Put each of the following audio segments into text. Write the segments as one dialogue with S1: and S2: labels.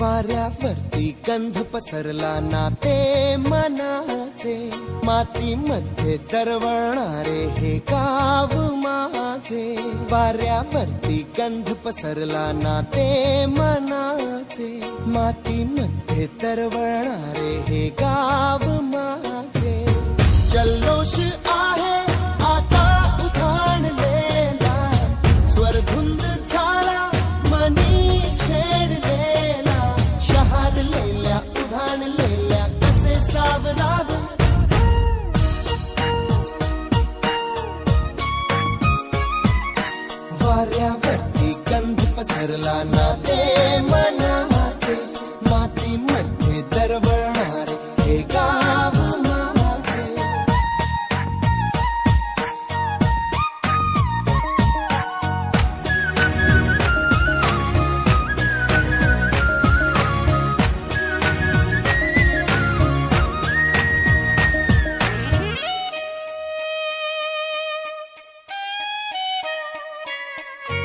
S1: वाऱ्यावरती गंध पसरला ना ते मनाचे. मातीमध्ये दरवळणारे हे गाव माझे. वाऱ्यावरती गंध पसरला ना ते मनाचे. मातीमध्ये दरवळणारे हे गाव माझे. जल्लोष कंध पसरला ना दे मन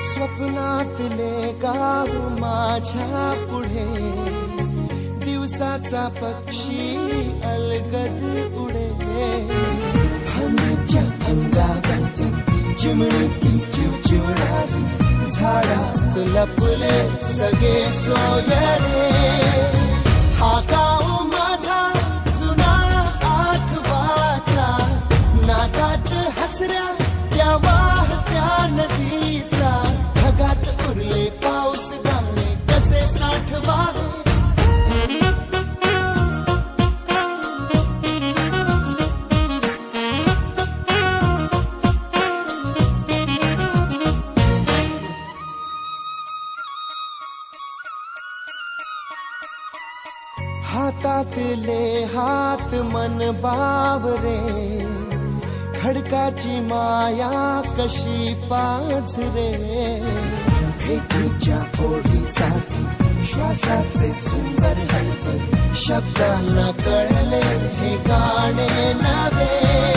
S1: स्वप्नातले गाव माझ्या पुढे. दिवसाचा पक्षी अलगद उडे हनीच्या अंगावरती चिमणीती चिवचिवणारी झाडात लपले सगळे सोयरे. हा गाव हातातले हात मन बावरे. खडकाची माया कशी पाझरे. भेटीच्या ओढीसाठी श्वासाचे सुंदर हलते शब्दांना कळले हे गाणे नवे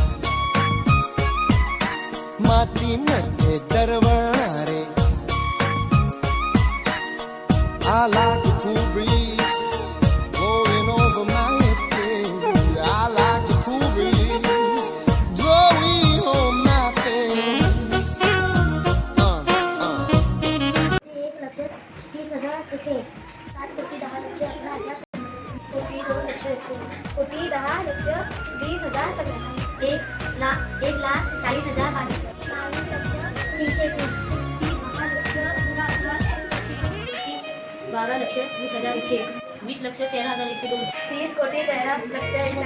S2: तीस हज़ार एकशे एक सात कोटी दहा लक्ष हज़ार कोटी दोन लक्ष एकशे कोटी दहा लक्ष वीस हज़ार एक लाख एक लाख चाळीस हज़ार बावीस
S3: बारा लक्ष वीस हज़ार एकशे एक वीस लक्ष तेरा हज़ार एकशे दोन
S2: तीस कोटी तेरा लक्ष एकशे